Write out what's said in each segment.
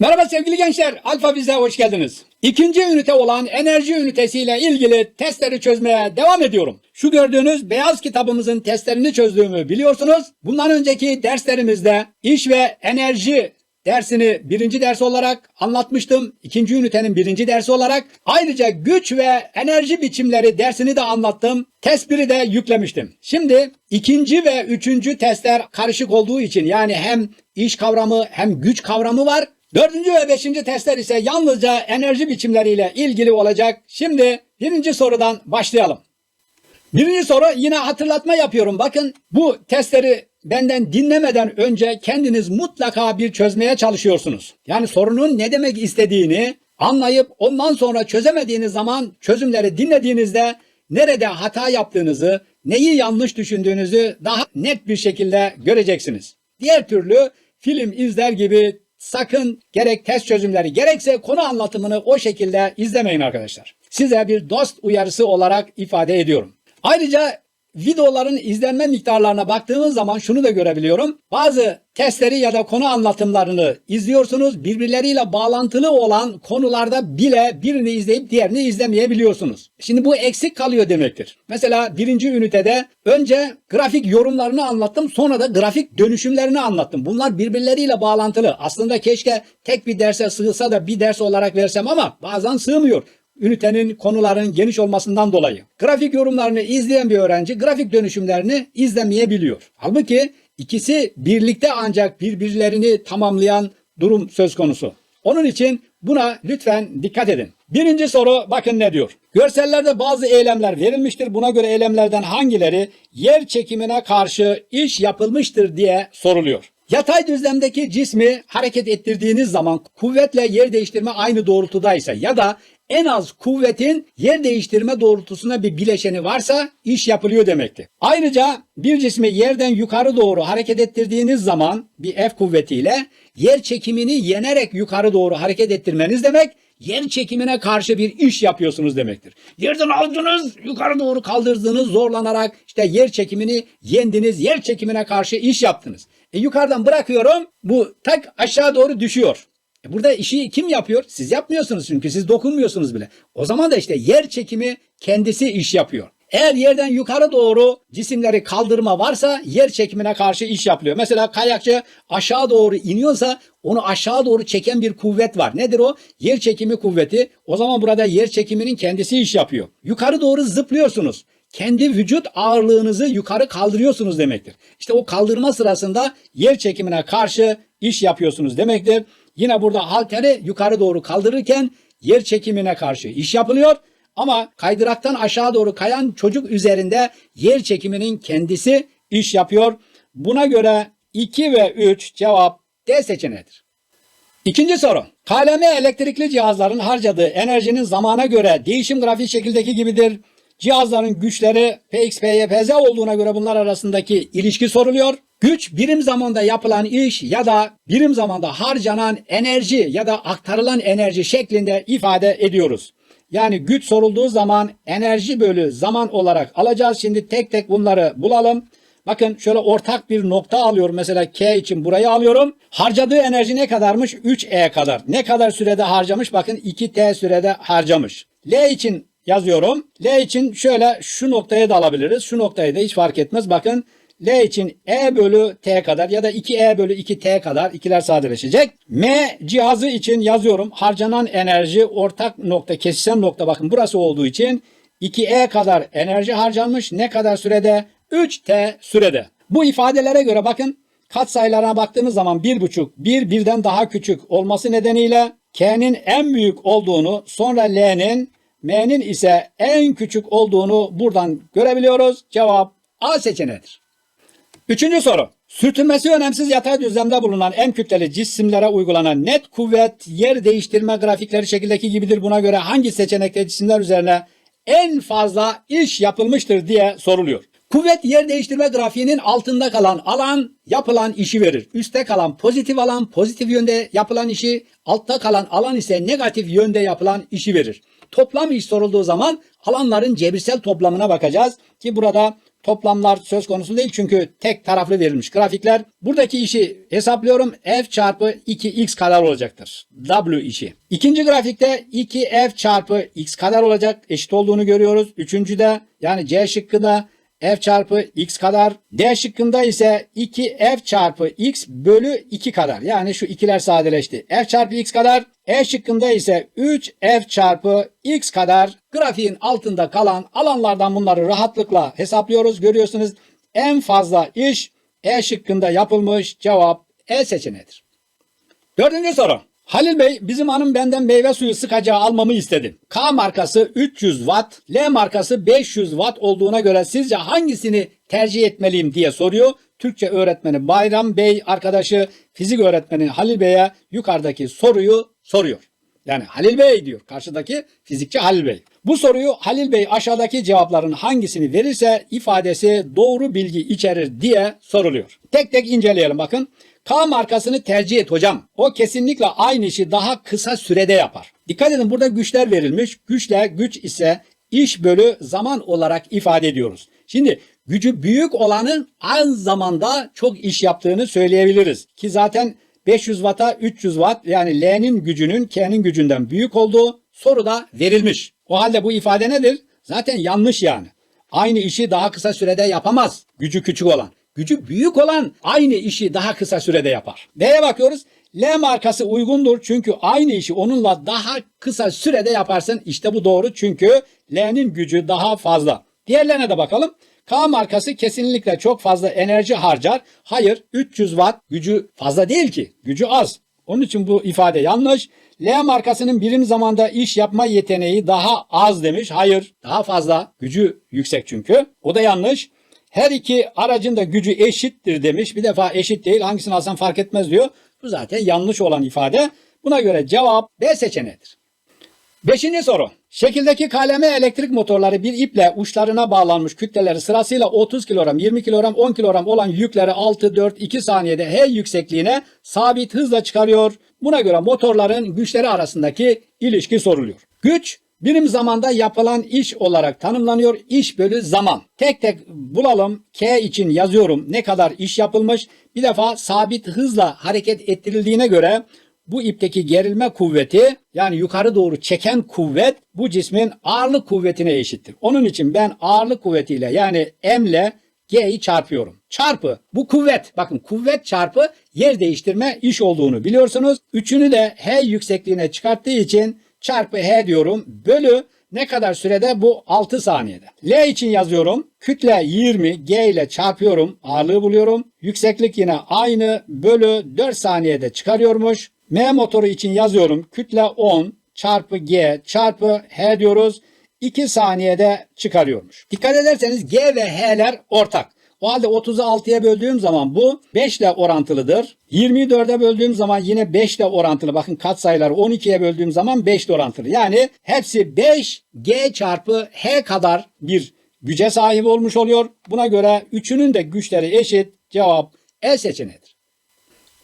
Merhaba sevgili gençler, Alfa Biz'e hoş geldiniz. İkinci ünite olan enerji ünitesiyle ilgili testleri çözmeye devam ediyorum. Şu gördüğünüz beyaz kitabımızın testlerini çözdüğümü biliyorsunuz. Bundan önceki derslerimizde iş ve enerji dersini birinci ders olarak anlatmıştım. İkinci ünitenin birinci dersi olarak. Ayrıca güç ve enerji biçimleri dersini de anlattım. Test 1'i de yüklemiştim. Şimdi ikinci ve üçüncü testler karışık olduğu için yani hem iş kavramı hem güç kavramı var. Dördüncü ve beşinci testler ise yalnızca enerji biçimleriyle ilgili olacak. Şimdi birinci sorudan başlayalım. Birinci soru yine hatırlatma yapıyorum. Bakın bu testleri benden dinlemeden önce kendiniz mutlaka bir çözmeye çalışıyorsunuz. Yani sorunun ne demek istediğini anlayıp ondan sonra çözemediğiniz zaman çözümleri dinlediğinizde nerede hata yaptığınızı, neyi yanlış düşündüğünüzü daha net bir şekilde göreceksiniz. Diğer türlü film izler gibi sakın gerek test çözümleri gerekse konu anlatımını o şekilde izlemeyin arkadaşlar. Size bir dost uyarısı olarak ifade ediyorum. Ayrıca videoların izlenme miktarlarına baktığımız zaman şunu da görebiliyorum. Bazı testleri ya da konu anlatımlarını izliyorsunuz. Birbirleriyle bağlantılı olan konularda bile birini izleyip diğerini izlemeyebiliyorsunuz. Şimdi bu eksik kalıyor demektir. Mesela birinci ünitede önce grafik yorumlarını anlattım sonra da grafik dönüşümlerini anlattım. Bunlar birbirleriyle bağlantılı. Aslında keşke tek bir derse sığsa da bir ders olarak versem ama bazen sığmıyor ünitenin konuların geniş olmasından dolayı. Grafik yorumlarını izleyen bir öğrenci grafik dönüşümlerini izlemeyebiliyor. Halbuki ikisi birlikte ancak birbirlerini tamamlayan durum söz konusu. Onun için buna lütfen dikkat edin. Birinci soru bakın ne diyor. Görsellerde bazı eylemler verilmiştir. Buna göre eylemlerden hangileri yer çekimine karşı iş yapılmıştır diye soruluyor. Yatay düzlemdeki cismi hareket ettirdiğiniz zaman kuvvetle yer değiştirme aynı doğrultudaysa ya da en az kuvvetin yer değiştirme doğrultusuna bir bileşeni varsa iş yapılıyor demektir. Ayrıca bir cismi yerden yukarı doğru hareket ettirdiğiniz zaman bir F kuvvetiyle yer çekimini yenerek yukarı doğru hareket ettirmeniz demek yer çekimine karşı bir iş yapıyorsunuz demektir. Yerden aldınız, yukarı doğru kaldırdınız zorlanarak işte yer çekimini yendiniz, yer çekimine karşı iş yaptınız. E yukarıdan bırakıyorum bu tak aşağı doğru düşüyor. E burada işi kim yapıyor? Siz yapmıyorsunuz çünkü siz dokunmuyorsunuz bile. O zaman da işte yer çekimi kendisi iş yapıyor. Eğer yerden yukarı doğru cisimleri kaldırma varsa yer çekimine karşı iş yapılıyor. Mesela kayakçı aşağı doğru iniyorsa onu aşağı doğru çeken bir kuvvet var. Nedir o? Yer çekimi kuvveti. O zaman burada yer çekiminin kendisi iş yapıyor. Yukarı doğru zıplıyorsunuz. Kendi vücut ağırlığınızı yukarı kaldırıyorsunuz demektir. İşte o kaldırma sırasında yer çekimine karşı iş yapıyorsunuz demektir. Yine burada halteri yukarı doğru kaldırırken yer çekimine karşı iş yapılıyor. Ama kaydıraktan aşağı doğru kayan çocuk üzerinde yer çekiminin kendisi iş yapıyor. Buna göre 2 ve 3 cevap D seçeneğidir. İkinci soru. KLM elektrikli cihazların harcadığı enerjinin zamana göre değişim grafik şekildeki gibidir. Cihazların güçleri Px, Py, Pz olduğuna göre bunlar arasındaki ilişki soruluyor. Güç birim zamanda yapılan iş ya da birim zamanda harcanan enerji ya da aktarılan enerji şeklinde ifade ediyoruz. Yani güç sorulduğu zaman enerji bölü zaman olarak alacağız. Şimdi tek tek bunları bulalım. Bakın şöyle ortak bir nokta alıyorum. Mesela K için burayı alıyorum. Harcadığı enerji ne kadarmış? 3E kadar. Ne kadar sürede harcamış? Bakın 2T sürede harcamış. L için yazıyorum. L için şöyle şu noktaya da alabiliriz. Şu noktayı da hiç fark etmez. Bakın L için E bölü T kadar ya da 2E bölü 2T kadar ikiler sadeleşecek. M cihazı için yazıyorum. Harcanan enerji ortak nokta kesişen nokta bakın burası olduğu için 2E kadar enerji harcanmış. Ne kadar sürede? 3T sürede. Bu ifadelere göre bakın katsayılarına baktığımız zaman 1,5, 1 birden daha küçük olması nedeniyle K'nin en büyük olduğunu sonra L'nin M'nin ise en küçük olduğunu buradan görebiliyoruz. Cevap A seçeneğidir. Üçüncü soru. Sürtünmesi önemsiz yatay düzlemde bulunan en kütleli cisimlere uygulanan net kuvvet yer değiştirme grafikleri şekildeki gibidir. Buna göre hangi seçenekte cisimler üzerine en fazla iş yapılmıştır diye soruluyor. Kuvvet yer değiştirme grafiğinin altında kalan alan yapılan işi verir. Üste kalan pozitif alan pozitif yönde yapılan işi, altta kalan alan ise negatif yönde yapılan işi verir. Toplam iş sorulduğu zaman alanların cebirsel toplamına bakacağız ki burada toplamlar söz konusu değil çünkü tek taraflı verilmiş grafikler. Buradaki işi hesaplıyorum. F çarpı 2x kadar olacaktır. W işi. İkinci grafikte 2F çarpı x kadar olacak. Eşit olduğunu görüyoruz. Üçüncüde yani C şıkkında f çarpı x kadar. D şıkkında ise 2f çarpı x bölü 2 kadar. Yani şu ikiler sadeleşti. f çarpı x kadar. E şıkkında ise 3f çarpı x kadar. Grafiğin altında kalan alanlardan bunları rahatlıkla hesaplıyoruz. Görüyorsunuz en fazla iş E şıkkında yapılmış. Cevap E seçeneğidir. Dördüncü soru. Halil Bey bizim hanım benden meyve suyu sıkacağı almamı istedi. K markası 300 watt, L markası 500 watt olduğuna göre sizce hangisini tercih etmeliyim diye soruyor. Türkçe öğretmeni Bayram Bey arkadaşı fizik öğretmeni Halil Bey'e yukarıdaki soruyu soruyor. Yani Halil Bey diyor karşıdaki fizikçi Halil Bey. Bu soruyu Halil Bey aşağıdaki cevapların hangisini verirse ifadesi doğru bilgi içerir diye soruluyor. Tek tek inceleyelim bakın. K markasını tercih et hocam. O kesinlikle aynı işi daha kısa sürede yapar. Dikkat edin burada güçler verilmiş. Güçle güç ise iş bölü zaman olarak ifade ediyoruz. Şimdi gücü büyük olanın aynı zamanda çok iş yaptığını söyleyebiliriz. Ki zaten 500 Watt'a 300 Watt yani L'nin gücünün K'nin gücünden büyük olduğu soruda verilmiş. O halde bu ifade nedir? Zaten yanlış yani. Aynı işi daha kısa sürede yapamaz gücü küçük olan. Gücü büyük olan aynı işi daha kısa sürede yapar. D'ye bakıyoruz. L markası uygundur çünkü aynı işi onunla daha kısa sürede yaparsın. İşte bu doğru çünkü L'nin gücü daha fazla. Diğerlerine de bakalım. K markası kesinlikle çok fazla enerji harcar. Hayır 300 watt gücü fazla değil ki. Gücü az. Onun için bu ifade yanlış. L markasının birim zamanda iş yapma yeteneği daha az demiş. Hayır daha fazla. Gücü yüksek çünkü. O da yanlış. Her iki aracın da gücü eşittir demiş. Bir defa eşit değil hangisini alsan fark etmez diyor. Bu zaten yanlış olan ifade. Buna göre cevap B seçeneğidir. Beşinci soru. Şekildeki kaleme elektrik motorları bir iple uçlarına bağlanmış kütleleri sırasıyla 30 kilogram, 20 kilogram, 10 kilogram olan yükleri 6, 4, 2 saniyede H yüksekliğine sabit hızla çıkarıyor. Buna göre motorların güçleri arasındaki ilişki soruluyor. Güç birim zamanda yapılan iş olarak tanımlanıyor. İş bölü zaman. Tek tek bulalım. K için yazıyorum ne kadar iş yapılmış. Bir defa sabit hızla hareket ettirildiğine göre bu ipteki gerilme kuvveti yani yukarı doğru çeken kuvvet bu cismin ağırlık kuvvetine eşittir. Onun için ben ağırlık kuvvetiyle yani M ile G'yi çarpıyorum. Çarpı bu kuvvet. Bakın kuvvet çarpı yer değiştirme iş olduğunu biliyorsunuz. Üçünü de H yüksekliğine çıkarttığı için çarpı H diyorum. Bölü ne kadar sürede? Bu 6 saniyede. L için yazıyorum. Kütle 20 G ile çarpıyorum. Ağırlığı buluyorum. Yükseklik yine aynı. Bölü 4 saniyede çıkarıyormuş. M motoru için yazıyorum. Kütle 10 çarpı G çarpı H diyoruz. 2 saniyede çıkarıyormuş. Dikkat ederseniz G ve H'ler ortak. O halde 30'u 6'ya böldüğüm zaman bu 5 ile orantılıdır. 24'e böldüğüm zaman yine 5 ile orantılı. Bakın katsayıları 12'ye böldüğüm zaman 5 ile orantılı. Yani hepsi 5 G çarpı H kadar bir güce sahip olmuş oluyor. Buna göre üçünün de güçleri eşit. Cevap E seçeneğidir.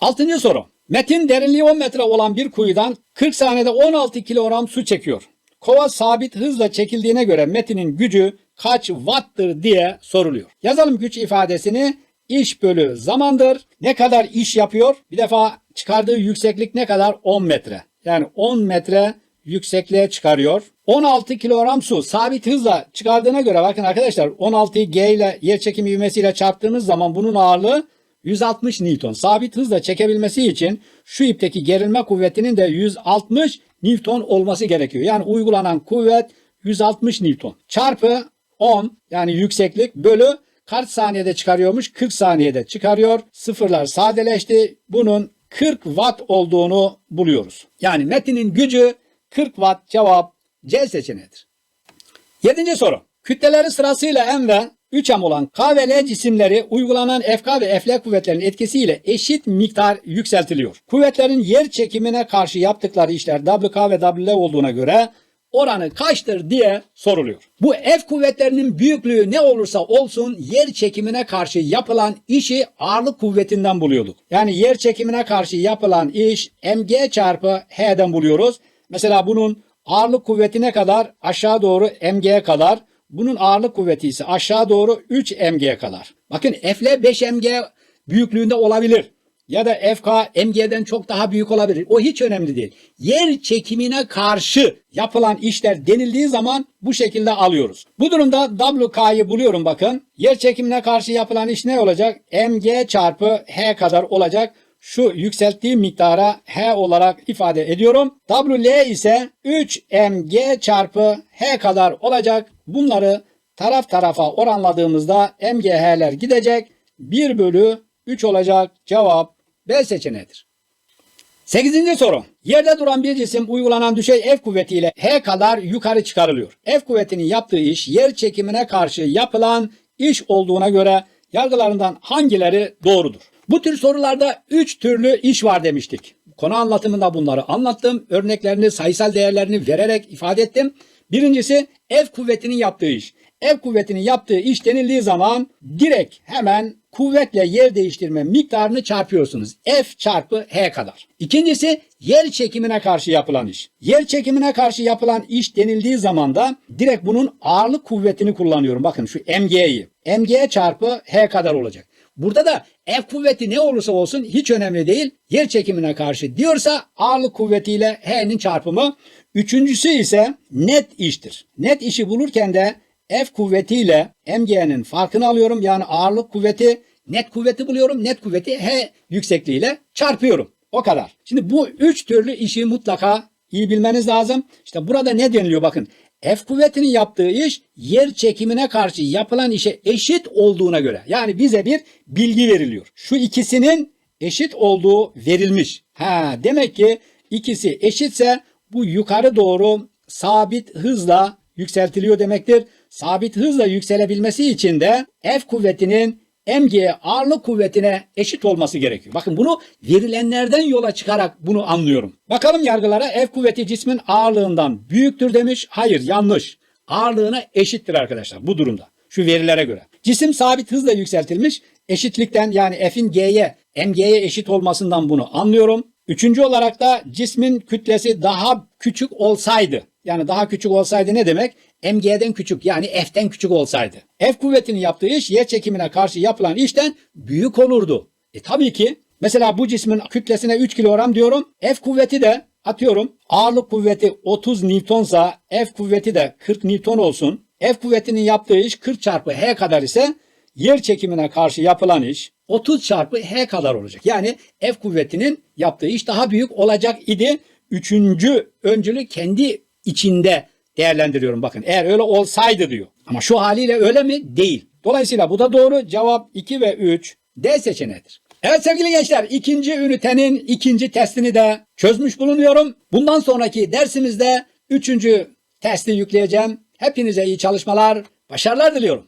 Altıncı soru. Metin derinliği 10 metre olan bir kuyudan 40 saniyede 16 kilogram su çekiyor. Kova sabit hızla çekildiğine göre Metin'in gücü kaç watt'tır diye soruluyor. Yazalım güç ifadesini. İş bölü zamandır. Ne kadar iş yapıyor? Bir defa çıkardığı yükseklik ne kadar? 10 metre. Yani 10 metre yüksekliğe çıkarıyor. 16 kilogram su sabit hızla çıkardığına göre bakın arkadaşlar 16'yı G ile yer çekimi ivmesiyle çarptığınız zaman bunun ağırlığı 160 Newton. Sabit hızla çekebilmesi için şu ipteki gerilme kuvvetinin de 160 Newton olması gerekiyor. Yani uygulanan kuvvet 160 Newton. Çarpı 10 yani yükseklik bölü kaç saniyede çıkarıyormuş? 40 saniyede çıkarıyor. Sıfırlar sadeleşti. Bunun 40 watt olduğunu buluyoruz. Yani metinin gücü 40 watt cevap C seçeneğidir. Yedinci soru. Kütleleri sırasıyla M ve 3M olan K ve L cisimleri uygulanan FK ve FL kuvvetlerinin etkisiyle eşit miktar yükseltiliyor. Kuvvetlerin yer çekimine karşı yaptıkları işler WK ve WL olduğuna göre oranı kaçtır diye soruluyor. Bu F kuvvetlerinin büyüklüğü ne olursa olsun yer çekimine karşı yapılan işi ağırlık kuvvetinden buluyorduk. Yani yer çekimine karşı yapılan iş mg çarpı h'den buluyoruz. Mesela bunun ağırlık kuvveti ne kadar? Aşağı doğru mg'ye kadar. Bunun ağırlık kuvveti ise aşağı doğru 3 mg kadar. Bakın F ile 5 mg büyüklüğünde olabilir. Ya da FK MG'den çok daha büyük olabilir. O hiç önemli değil. Yer çekimine karşı yapılan işler denildiği zaman bu şekilde alıyoruz. Bu durumda WK'yı buluyorum bakın. Yer çekimine karşı yapılan iş ne olacak? MG çarpı H kadar olacak. Şu yükselttiğim miktara H olarak ifade ediyorum. WL ise 3 mg çarpı H kadar olacak. Bunları taraf tarafa oranladığımızda MGH'ler gidecek. 1 bölü 3 olacak. Cevap B seçeneğidir. 8. soru. Yerde duran bir cisim uygulanan düşey F kuvvetiyle H kadar yukarı çıkarılıyor. F kuvvetinin yaptığı iş yer çekimine karşı yapılan iş olduğuna göre yargılarından hangileri doğrudur? Bu tür sorularda 3 türlü iş var demiştik. Konu anlatımında bunları anlattım. Örneklerini, sayısal değerlerini vererek ifade ettim. Birincisi F kuvvetinin yaptığı iş. F kuvvetinin yaptığı iş denildiği zaman direkt hemen kuvvetle yer değiştirme miktarını çarpıyorsunuz. F çarpı H kadar. İkincisi yer çekimine karşı yapılan iş. Yer çekimine karşı yapılan iş denildiği zaman da direkt bunun ağırlık kuvvetini kullanıyorum. Bakın şu mg'yi. mg çarpı H kadar olacak. Burada da F kuvveti ne olursa olsun hiç önemli değil. Yer çekimine karşı diyorsa ağırlık kuvvetiyle H'nin çarpımı. Üçüncüsü ise net iştir. Net işi bulurken de F kuvvetiyle mg'nin farkını alıyorum. Yani ağırlık kuvveti net kuvveti buluyorum. Net kuvveti H yüksekliğiyle çarpıyorum. O kadar. Şimdi bu üç türlü işi mutlaka iyi bilmeniz lazım. İşte burada ne deniliyor bakın. F kuvvetinin yaptığı iş yer çekimine karşı yapılan işe eşit olduğuna göre. Yani bize bir bilgi veriliyor. Şu ikisinin eşit olduğu verilmiş. Ha demek ki ikisi eşitse bu yukarı doğru sabit hızla yükseltiliyor demektir. Sabit hızla yükselebilmesi için de F kuvvetinin mg ağırlık kuvvetine eşit olması gerekiyor. Bakın bunu verilenlerden yola çıkarak bunu anlıyorum. Bakalım yargılara F kuvveti cismin ağırlığından büyüktür demiş. Hayır yanlış. Ağırlığına eşittir arkadaşlar bu durumda. Şu verilere göre. Cisim sabit hızla yükseltilmiş. Eşitlikten yani F'in G'ye mg'ye eşit olmasından bunu anlıyorum. Üçüncü olarak da cismin kütlesi daha küçük olsaydı. Yani daha küçük olsaydı ne demek? mg'den küçük yani F'ten küçük olsaydı. F kuvvetinin yaptığı iş yer çekimine karşı yapılan işten büyük olurdu. E tabii ki mesela bu cismin kütlesine 3 kilogram diyorum. F kuvveti de atıyorum ağırlık kuvveti 30 Newtonsa F kuvveti de 40 Newton olsun. F kuvvetinin yaptığı iş 40 çarpı H kadar ise yer çekimine karşı yapılan iş 30 çarpı H kadar olacak. Yani F kuvvetinin yaptığı iş daha büyük olacak idi. Üçüncü öncülü kendi içinde değerlendiriyorum. Bakın eğer öyle olsaydı diyor. Ama şu haliyle öyle mi? Değil. Dolayısıyla bu da doğru. Cevap 2 ve 3 D seçeneğidir. Evet sevgili gençler ikinci ünitenin ikinci testini de çözmüş bulunuyorum. Bundan sonraki dersimizde üçüncü testi yükleyeceğim. Hepinize iyi çalışmalar, başarılar diliyorum.